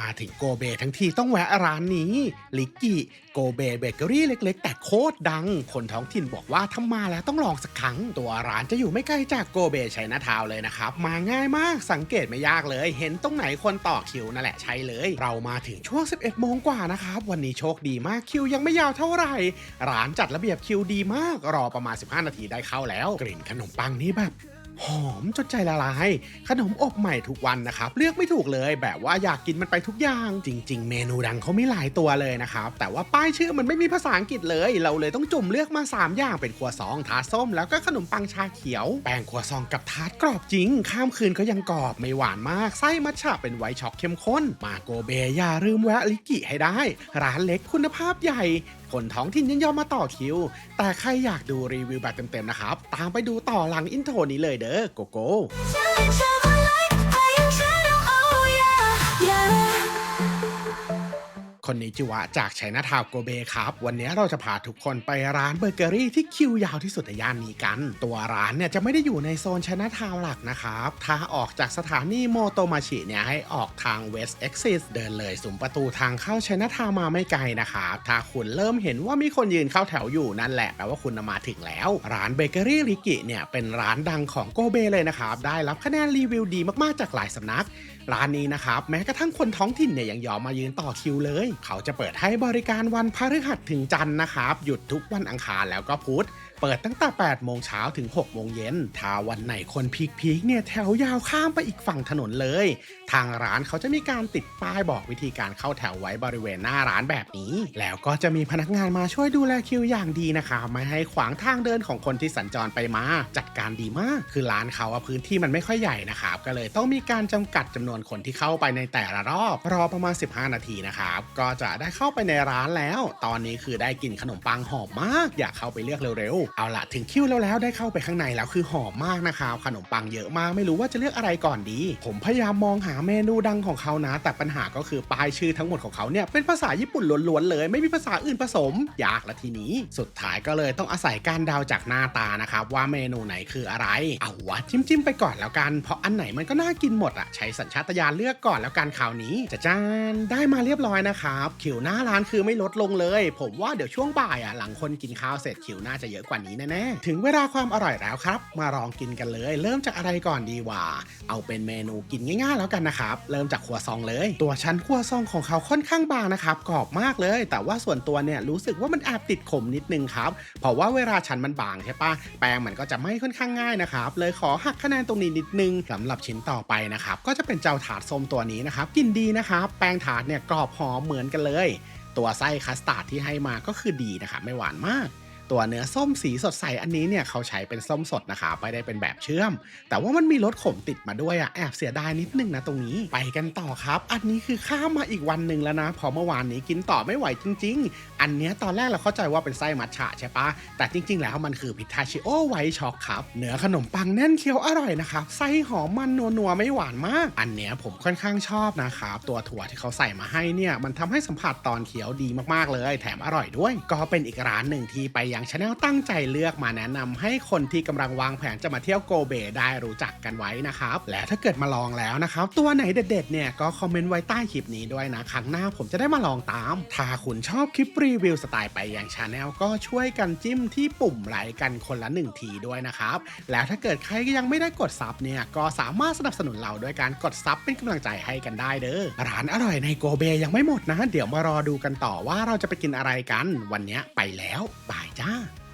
มาถึงโกเบทั้งทีต้องแวะร้านนี้ ลิกกิโกเบเบเกอรี่เล็ก ๆ แต่โคตรดัง คนท้องถิ่นบอกว่าถ้ามาแล้วต้องลองสักครั้ง ตัวร้านจะอยู่ไม่ไกลจากโกเบชัยนาทาวเลยนะครับ มาง่ายมากสังเกตไม่ยากเลย เห็นตรงไหนคนต่อคิวนั่นแหละใช่เลย เรามาถึงช่วง 11 โมงกว่านะครับ วันนี้โชคดีมากคิวยังไม่ยาวเท่าไหร่ ร้านจัดระเบียบคิวดีมากรอประมาณ 15 นาทีได้เข้าแล้ว กลิ่นขนมปังนี่แบบ หอมจนใจละลาย ขนมอบใหม่ทุกวันนะครับ เลือกไม่ถูกเลยแบบว่าอยากกินมันไปทุกอย่าง จริง ๆ เมนูดังเขามีหลายตัวเลยนะครับ แต่ว่าป้ายชื่อมันไม่มีภาษาอังกฤษเลย เราเลยต้องจุ่มเลือกมา 3 อย่างเป็นครัวซองทาส้ม แล้วก็ขนมปังชาเขียว แป้งครัวซองกับทาร์ตกรอบจริง ข้ามคืนก็ยังกรอบไม่หวานมากไส้มัทฉะเป็นไวช็อกเข้มข้น มาโกเบอย่าลืมแวะลิกิให้ได้ ร้านเล็กคุณภาพใหญ่คนท้องถิ่นยังยอมมาต่อคิว แต่ใครอยากดูรีวิวแบบเต็มๆนะครับ ตามไปดูต่อหลังอินโทรนี้เลยเด้อโกโก้ คนนี้จิวะจากชัยนาทาวโกเบครับ วันนี้เราจะพาทุกคนไปร้านเบเกอรี่ที่คิวยาวที่สุดในย่านนี้กัน ตัวร้านเนี่ยจะไม่ได้อยู่ในโซนชัยนาทาวหลักนะครับ ถ้าออกจากสถานีโมโตมาชิเนี่ยให้ออกทาง West Exit เดินเลยสุมประตูทางเข้าชัยนาทาวมาไม่ไกลนะครับถ้าคุณเริ่มเห็นว่ามีคนยืนเข้าแถวอยู่นั่นแหละแปลว่าคุณมาถึงแล้ว ร้านเบเกอรี่ริกิเนี่ยเป็นร้านดังของโกเบเลยนะครับได้รับคะแนนรีวิวดีมากๆจากหลายสำนัก ร้านนี้นะครับแม้กระทั่งคนท้องถิ่นเนี่ยยังยอมมายืนต่อคิวเลยเขาจะเปิดให้บริการวันพฤหัสถึงจันทร์นะครับ หยุดทุกวันอังคารแล้วก็พุธ เปิดตั้งแต่ 8 โมงเช้าถึง 6 โมงเย็น ถ้าวันไหนคนพีคๆเนี่ยแถวยาวข้ามไปอีกฝั่งถนนเลย ทางร้านเขาจะมีการติดป้ายบอกวิธีการเข้าแถวไว้บริเวณหน้าร้านแบบนี้ แล้วก็จะมีพนักงานมาช่วยดูแลคิวอย่างดีนะคะไม่ให้ขวางทางเดินของคนที่สัญจรไปมา จัดการดีมาก คือร้านเขาอะพื้นที่มันไม่ค่อยใหญ่นะครับก็เลยต้องมีการจำกัดจำนวนคนที่เข้าไปในแต่ละรอบ รอประมาณ 15 นาทีนะครับก็จะได้เข้าไปในร้านแล้ว ตอนนี้คือได้กลินขนมปังหอมมาก อยากเข้าไปเลือกเร็วๆเอาละถึงคิวแล้วแล้วได้เข้าไปข้างในแล้วคือหอมมากนะครับขนมปังเยอะมากไม่รู้ว่าจะเลือกอะไรก่อนดี ผมพยายามมองหาเมนูดังของเขานะ แต่ปัญหาก็คือป้ายชื่อทั้งหมดของเขาเนี่ยเป็นภาษาญี่ปุ่นล้วนๆเลย ไม่มีภาษาอื่นผสม ยากละทีนี้ สุดท้ายก็เลยต้องอาศัยการเดาจากหน้าตานะครับว่าเมนูไหนคืออะไรเอาวะจิ้มจิ้มๆไปก่อนแล้วกัน เพราะอันไหนมันก็น่ากินหมดอะใช้สัญชาตญาณเลือกก่อนแล้วกันคราวนี้จะจานได้มาเรียบร้อยนะครับคิวหน้าร้านคือไม่ลดลงเลย ผมว่าเดี๋ยวช่วงบ่ายอะหลังคนกินข้าวเสร็จคิวน่าจะเยอะกว่านี้แน่ๆ ถึงเวลาความอร่อยแล้วครับ มาลองกินกันเลย เริ่มจากอะไรก่อนดีวะเอาเป็นเมนูกินง่ายๆแล้วกันนะครับ เริ่มจากครัวซองเลย ตัวชั้นครัวซองของเขาค่อนข้างบางนะครับกรอบมากเลย แต่ว่าส่วนตัวเนี่ยรู้สึกว่ามันแอบติดขมนิดนึงครับ เพราะว่าเวลาชั้นมันบางใช่ปะแป้งมันก็จะไม่ค่อนข้างง่ายนะครับ เลยขอหักคะแนนตรงนี้นิดนึงสำหรับชิ้นต่อไปนะครับก็จะเป็นเจ้าถาดส้มตัวนี้นะครับกินดีนะครับแป้งถาดเนี่ยกรอบหอมเหมือนกันเลย ตัวไส้คัสตาร์ดที่ให้มาก็คือดีนะครับไม่หวานมาก ตัวเนื้อส้มสีสดใสอันนี้เนี่ยเขาใช้เป็นส้มสดนะคะไม่ได้เป็นแบบเชื่อม แต่ว่ามันมีรสขมติดมาด้วยอะแอบเสียดายนิดนึงนะตรงนี้ไปกันต่อครับ อันนี้คือข้ามมาอีกวันหนึ่งแล้วนะพอเมื่อวานนี้กินต่อไม่ไหวจริง ๆ อันเนี้ยตอนแรกเราเข้าใจว่าเป็นไส้มัทฉะใช่ปะแต่จริง ๆ แล้วมันคือพิทาชิโอไวช็อกครับเนื้อขนมปังแน่นเคี้ยวอร่อยนะครับไส้หอมมันนัวๆไม่หวานมาก อันเนี้ยผมค่อนข้างชอบนะครับตัวถั่วที่เขาใส่มาให้เนี่ยมันทำให้สัมผัสตอนเคี้ยวดีมากๆเลย แถมอร่อยด้วย ก็เป็นอีกร้านหนึ่งที่ไปยงชาแนลตั้งใจเลือกมาแนะนำให้คนที่กำลังวางแผนจะมาเที่ยวโกเบได้รู้จักกันไว้นะครับ และถ้าเกิดมาลองแล้วนะครับ ตัวไหนเด็ดๆเนี่ยก็คอมเมนต์ไว้ใต้คลิปนี้ด้วยนะ ครั้งหน้าผมจะได้มาลองตาม ถ้าคุณชอบคลิปรีวิวสไตล์ไปยังชาแนลก็ช่วยกันจิ้มที่ปุ่มไลค์กันคนละหนึ่งทีด้วยนะครับ แล้วถ้าเกิดใครยังไม่ได้กดซับเนี่ยก็สามารถสนับสนุนเราด้วยการกดซับเป็นกำลังใจให้กันได้เด้อร้านอร่อยในโกเบยังไม่หมดนะ เดี๋ยวมารอดูกันต่อว่าเราจะไปกินอะไรกัน วันนี้ไปแล้วบายจ้า Yeah.